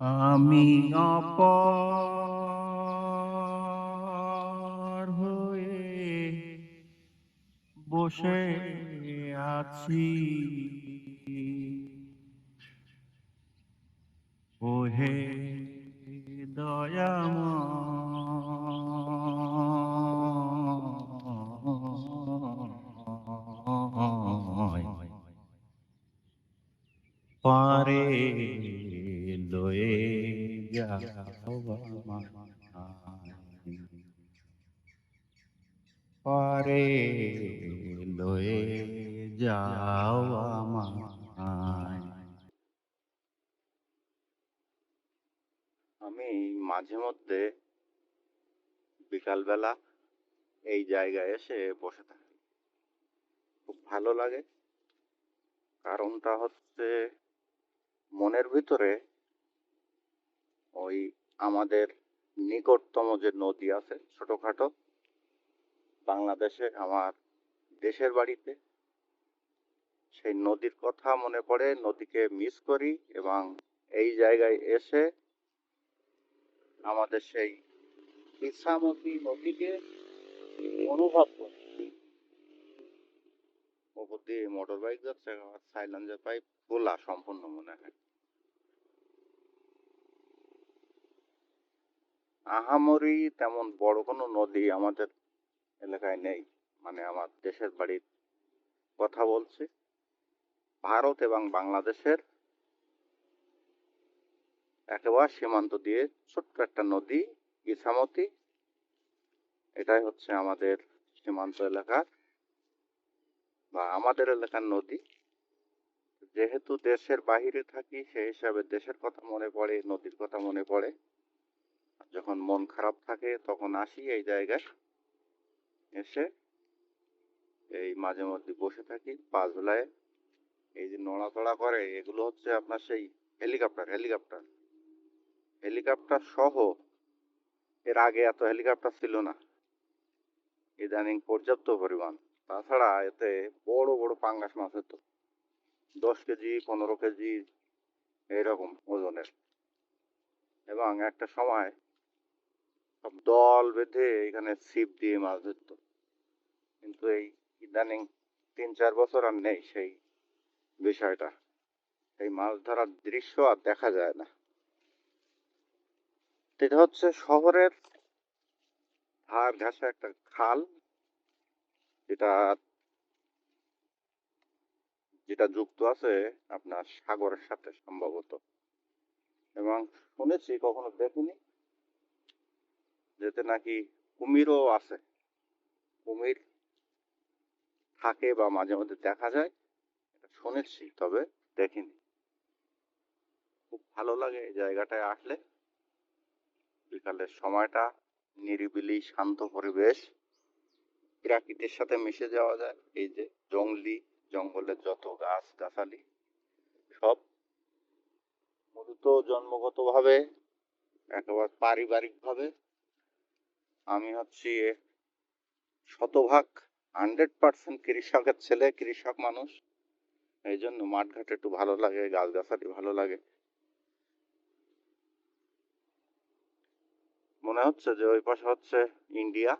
আমি অপর হয়ে বসে আছি। ওহে দয়াময় পারে লয়ে যাও আমায়। পারে লয়ে যাও আমায় আমি মাঝে মধ্যে বিকালবেলা এই জায়গায় এসে বসে থাকি খুব ভালো লাগে কারণটা হচ্ছে মনের ভিতরে ওই আমাদের নিকটতম যে নদী আছে, ছোটখাটো, বাংলাদেশে আমার দেশের বাড়িতে, সেই নদীর কথা মনে পড়ে, নদীকে মিস করি এবং এই জায়গায় এসে আমাদের সেই ইচ্ছামতি নদীকে অনুভব করি। ওপর দিয়ে মোটর বাইক যাচ্ছে সাইলেন্সের পাইপ, খোলা সম্পূর্ণ মনে হয়। আহামরি তেমন বড় কোনো নদী আমাদের এলাকায় নেই। মানে আমার দেশের বাড়ির কথা বলছি। ভারত এবং বাংলাদেশের একেবারে সীমান্ত দিয়ে ছোট্ট একটা নদী, ইছামতি। এটাই হচ্ছে আমাদের সীমান্ত এলাকার বা আমাদের এলাকার নদী। যেহেতু দেশের বাহিরে থাকি, সেই হিসাবে দেশের কথা মনে পড়ে, নদীর কথা মনে পড়ে। যখন মন খারাপ থাকে তখন আসি এই জায়গায়। এসে এই মাঝে মধ্যে বসে থাকি, পা ঝুলায়। এই যে নড়াচড়া করে, এগুলো হচ্ছে আপনার সেই হেলিকপ্টার হেলিকপ্টার। হেলিকপ্টার সহ এর আগে এত হেলিকপ্টার ছিল না। ইদানিং পর্যাপ্ত পরিমাণ। তাছাড়া এতে বড় বড় পাঙ্গাস মাছ হতো। দশ কেজি, পনেরো কেজি এইরকম ওজনের। এবং একটা সময় দল বেঁধে এখানে ছিপ দিয়ে মাছ ধরতো। কিন্তু এই ইদানিং তিন চার বছর আর নেই সেই বিষয়টা। এই মাছ ধরার দৃশ্য আর দেখা যায় না। এটা হচ্ছে শহরের ধার ঘাসে একটা খাল, যেটা যেটা যুক্ত আছে আপনার সাগরের সাথে সম্ভবত। এবং শুনেছি, কখনো দেখিনি? যেতে নাকি কুমিরও আছে কুমির থাকে বা মাঝে মধ্যে দেখা যায়, এটা শুনেছি, তবে দেখিনি। খুব ভালো লাগে এই জায়গাটায় আসলে। বিকালের সময়টা নিরিবিলি, শান্ত পরিবেশ, প্রাকৃতির সাথে মিশে যাওয়া যায়। এই যে জঙ্গলি জঙ্গলের যত গাছ গাছালি সব মূলত জন্মগতভাবে, একেবারে পারিবারিকভাবে আমি হচ্ছি শতভাগ হান্ড্রেড পার্সেন্ট কৃষকের ছেলে, কৃষক মানুষ। এই জন্য মাঠঘাট একটু ভালো লাগে, গাছগাছালি ভালো লাগে। মনে হচ্ছে যে ওই পাশে হচ্ছে ইন্ডিয়া,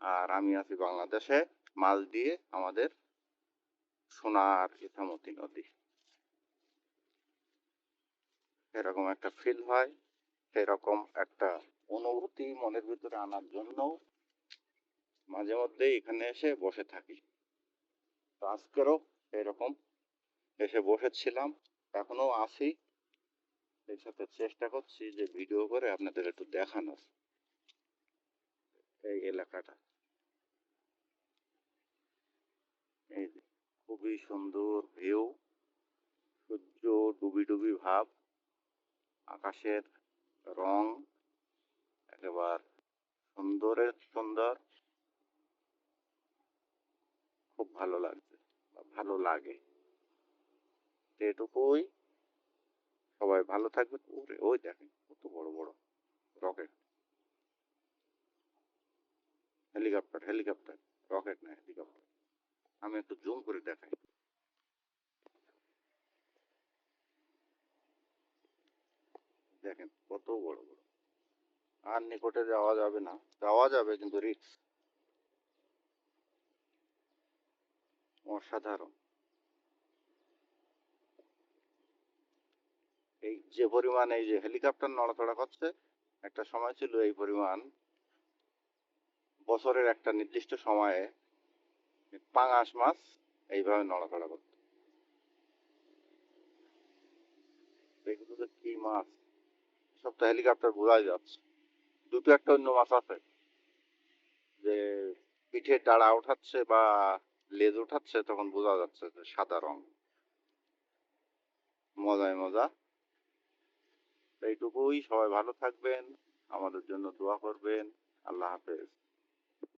আর আমি আছি বাংলাদেশে, মাল দিয়ে আমাদের সোনার ইথামতি নদী। এরকম একটা ফিল হয় সেরকম একটা মনের ভিতরে আনার জন্য মাঝে মধ্যে এখানে এসে বসে থাকি। তো আজকেরও এরকম। এসে বসেছিলাম এখনও আছি। সেই সাথে চেষ্টা করছি যে ভিডিও করে আপনাদের একটু দেখানোর এই এলাকাটা। এই যে খুবই সুন্দর ভিউ সূর্য ডুবি ডুবি ভাব, আকাশের রং। একেবার সুন্দরের সুন্দর খুব ভালো লাগছে ভালো লাগে। এটুকুই। সবাই ভালো থাকবেন ওরে, ওই দেখেন, কত বড় বড় রকেট। হেলিকপ্টার হেলিকপ্টার, রকেট না, হেলিকপ্টার। আমি একটু জুম করে দেখাই। দেখেন, কত বড় বড়। আর নিকটে যাওয়া যাবে না। যাওয়া যাবে কিন্তু রিস্ক অসাধারণ। এই যে পরিমাণ, এই যে হেলিকপ্টার নড়াচড়া করছে, একটা সময় ছিল এই পরিমাণ। বছরের একটা নির্দিষ্ট সময়ে পাঙাশ মাছ এইভাবে নড়াচড়া করত। এগুলো কি মাছ। সব তো হেলিকপ্টার বোঝাই যাচ্ছে। দুটো একটা অন্য মাছ আছে। যে পিঠে ডাড়া উঠাচ্ছে বা লেজ উঠাচ্ছে তখন বোঝা যাচ্ছে যে সাদা রং। মজায় মজা। এইটুকুই। সবাই ভালো থাকবেন। আমাদের জন্য দোয়া করবেন। আল্লাহ হাফেজ।